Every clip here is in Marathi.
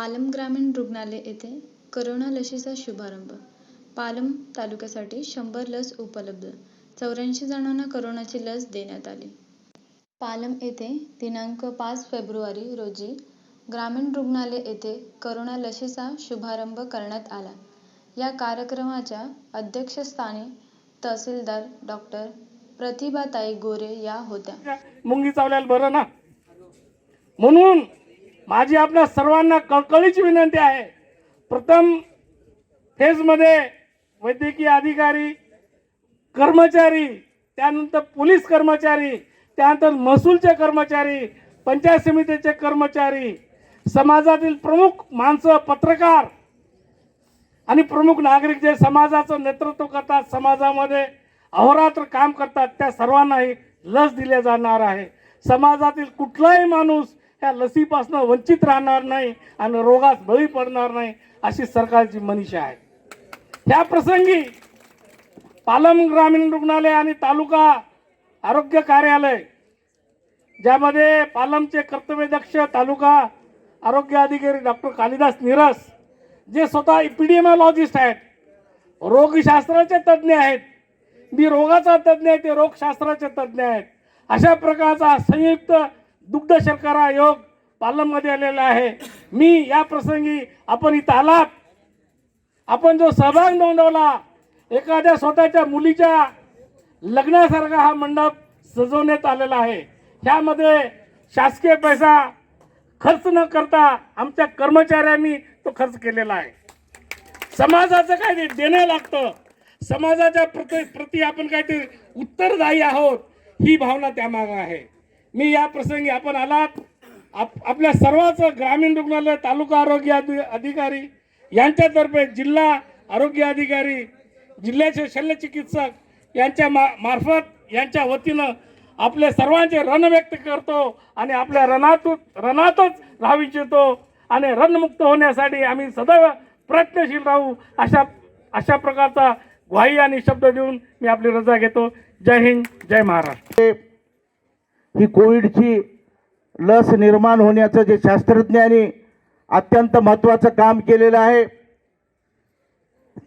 पालम ग्रामीण रुग्णालय येथे करोना लशीचा शुभारंभ. पालम तालुक्यासाठी शंभर लस उपलब्ध. चौऱ्याऐंशी जणांना करोनाची लस देण्यात आली. पालम येथे दिनांक पाच फेब्रुवारी रोजी ग्रामीण रुग्णालय येथे करोना लशीचा शुभारंभ करण्यात आला. या कार्यक्रमाच्या अध्यक्षस्थानी तहसीलदार डॉक्टर प्रतिभाताई गोरे या होत्या. मुंगी चावल्याला बरं ना? म्हणून माझी आपल्या सर्वांना कळकळीची विनंती आहे. प्रथम फेजमध्ये वैद्यकीय अधिकारी कर्मचारी त्यानंतर पोलीस कर्मचारी त्यानंतर महसूलचे कर्मचारी पंचायत समितीचे कर्मचारी समाजातील प्रमुख माणसं पत्रकार आणि प्रमुख नागरिक जे समाजाचं नेतृत्व करतात समाजामध्ये अहोरात्र काम करतात त्या सर्वांनाही लस दिले जाणार आहे. समाजातील कुठलाही माणूस या लसीपासून वंचित राहणार नाही आणि रोगास बळी पडणार नाही अशी सरकारची मनीषा आहे. ह्या प्रसंगी पालम ग्रामीण रुग्णालय आणि तालुका आरोग्य कार्यालय ज्यामध्ये पालमचे कर्तव्यदक्ष तालुका आरोग्य अधिकारी डॉक्टर कालिदास निरस जे स्वतः इपिडिएमॉलॉजिस्ट आहेत रोगशास्त्राचे तज्ज्ञ आहेत. मी रोगाचा तज्ज्ञ आहे ते रोगशास्त्राचे तज्ज्ञ आहेत. अशा प्रकारचा संयुक्त दुग्ध शर्करा योग पालममध्ये आलेला आहे. मी या प्रसंगी आपण इथं आलात. आपण जो सहभाग नोंदवला एखाद्या स्वतःच्या मुलीच्या लग्नासारखा हा मंडप सजवण्यात आलेला आहे. ह्यामध्ये शासकीय पैसा खर्च न करता आमच्या कर्मचाऱ्यांनी तो खर्च केलेला आहे. समाजाचं काहीतरी देणं लागतं. समाजाच्या प्रति प्रति आपण काहीतरी उत्तरदायी आहोत ही भावना त्यामागं आहे. मी या प्रसंगी आपण आलात. आप आपल्या सर्वांचं ग्रामीण रुग्णालय तालुका आरोग्य अधिकारी यांच्यातर्फे जिल्हा आरोग्य अधिकारी जिल्ह्याचे शल्यचिकित्सक यांच्या मा मार्फत यांच्या वतीनं आपले सर्वांचे रण व्यक्त करतो आणि आपल्या रणातून रणातच राहू इच्छितो आणि रणमुक्त होण्यासाठी आम्ही सदैव प्रयत्नशील राहू अशा अशा प्रकारचा ग्वाही आणि शब्द देऊन मी आपली रजा घेतो. जय हिंद जय महाराष्ट्र. ही कोविडची लस निर्माण होण्याचं जे शास्त्रज्ञांनी अत्यंत महत्त्वाचं काम केलेलं आहे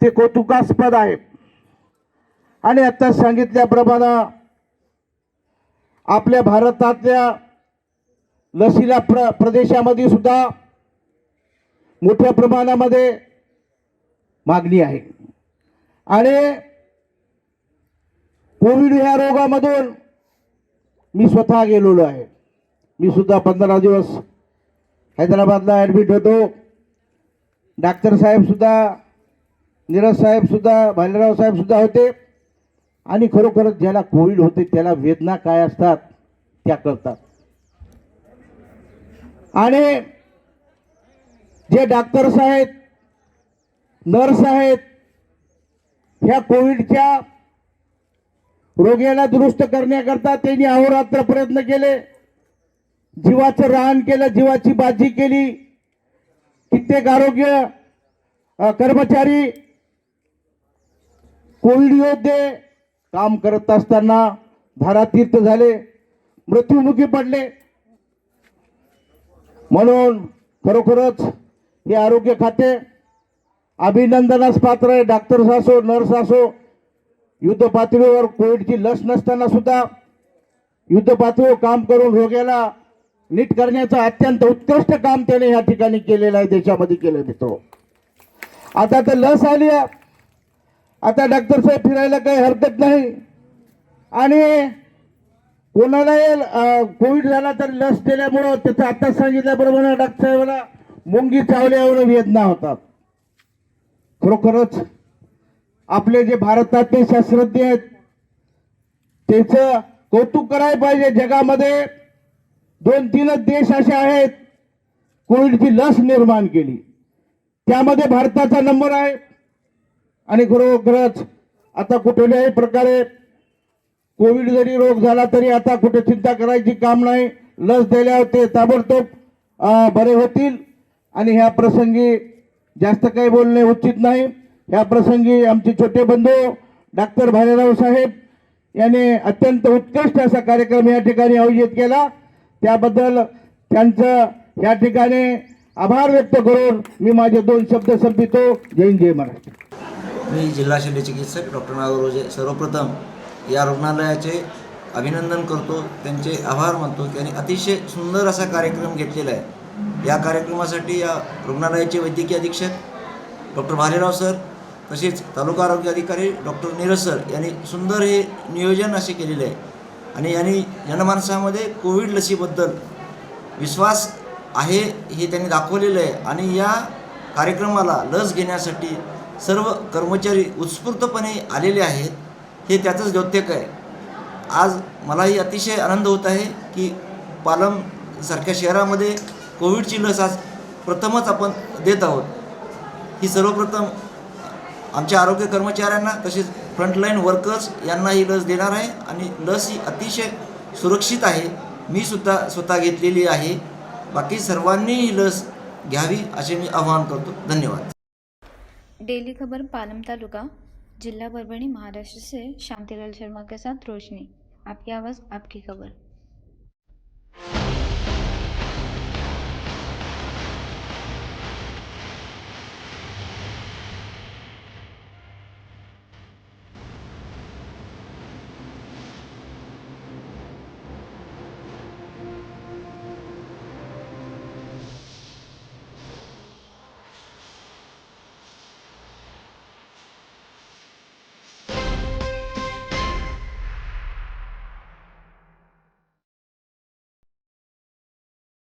ते कौतुकास्पद आहे. आणि आता सांगितल्याप्रमाणे आपल्या भारतातल्या लसीला प्र प्रदेशामध्ये सुद्धा मोठ्या प्रमाणामध्ये मागणी आहे. आणि कोविड ह्या रोगामधून मी स्वतः गेलेलो आहे. मी सुद्धा पंधरा दिवस हैदराबादला ॲडमिट होतो. डॉक्टर साहेबसुद्धा नीरज साहेबसुद्धा भालेराव साहेबसुद्धा होते. आणि खरोखरच ज्याला कोविड होते त्याला वेदना काय असतात त्या कळतात. आणि जे डॉक्टर्स आहेत नर्स आहेत ह्या कोविडच्या रोग्याला दुरुस्त करण्याकरता त्यांनी अहोरात्र प्रयत्न केले. जीवाचं रान केलं जीवाची बाजी केली. कित्येक आरोग्य कर्मचारी कोविड योद्धे काम करत असताना धारातीर्थ झाले. मृत्युमुखी पडले. म्हणून खरोखरच हे आरोग्य खाते. अभिनंदनास पात्र आहे डॉक्टर्स असो नर्स असो युद्ध पातळीवर कोविडची लस नसताना सुद्धा युद्ध पातळीवर काम करून रोग्याला नीट करण्याचं अत्यंत उत्कृष्ट काम त्याने या ठिकाणी केलेलं आहे देशामध्ये केलं मित्र आता तर लस आली आहे. आता डॉक्टर साहेब फिरायला काही हरकत नाही. आणि कोणालाही कोविड झाला तर लस दिल्यामुळं त्याचं आता सांगितल्याप्रमाणे डॉक्टर साहेबाला मुंगी चावल्यावर वेदना होतात. खरोखरच आपले जे भारतातले शास्त्रज्ञ आहेत त्याचं कौतुक करायला पाहिजे. जगामध्ये दोन तीनच देश असे आहेत कोविडची लस निर्माण केली. त्यामध्ये भारताचा नंबर आहे आणि खरोखरच आता कुठल्याही प्रकारे कोविड जरी रोग झाला तरी आता कुठे चिंता करायची काम नाही. लस दिल्यावर ते ताबडतोब बरे होतील. आणि ह्या प्रसंगी जास्त काही बोलणे उचित नाही. या प्रसंगी आमचे छोटे बंधू डॉक्टर भालेराव साहेब यांनी अत्यंत उत्कृष्ट असा कार्यक्रम या ठिकाणी आयोजित केला. त्याबद्दल त्यांचं या ठिकाणी आभार व्यक्त करून मी माझे दोन शब्द संपितो. जय जय महाराष्ट्र. मी जिल्हा शल्य चिकित्सक डॉक्टर नागरोजे सर्वप्रथम या रुग्णालयाचे अभिनंदन करतो. त्यांचे आभार मानतो त्यांनी अतिशय सुंदर असा कार्यक्रम घेतलेला आहे. या कार्यक्रमासाठी या रुग्णालयाचे वैद्यकीय अधीक्षक डॉक्टर भालेराव सर तसेच तालुका आरोग्य अधिकारी डॉक्टर नीरज सर यांनी सुंदर हे नियोजन असे केलेले आहे. आणि यांनी जनमानसामध्ये कोविड लसीबद्दल विश्वास आहे हे त्यांनी दाखवलेलं आहे. आणि या कार्यक्रमाला लस घेण्यासाठी सर्व कर्मचारी उत्स्फूर्तपणे आलेले आहेत हे त्याचंच द्योतक आहे. आज मलाही अतिशय आनंद होत आहे की पालम सारख्या शहरामध्ये कोविडची लस आज प्रथमच आपण देत आहोत. ही सर्वप्रथम आमच्या आरोग्य कर्मचाऱ्यांना तसेच फ्रंटलाईन वर्कर्स यांना ही लस देणार आहे आणि लस ही अतिशय सुरक्षित आहे. मी सुद्धा स्वतः घेतलेली आहे. बाकी सर्वांनी ही लस घ्यावी असे मी आवाहन करतो. धन्यवाद. डेली खबर पालम तालुका जिला परभणी महाराष्ट्र से शांतिलाल शर्मा के साथ रोशनी. आपकी आवाज़ आपकी खबर.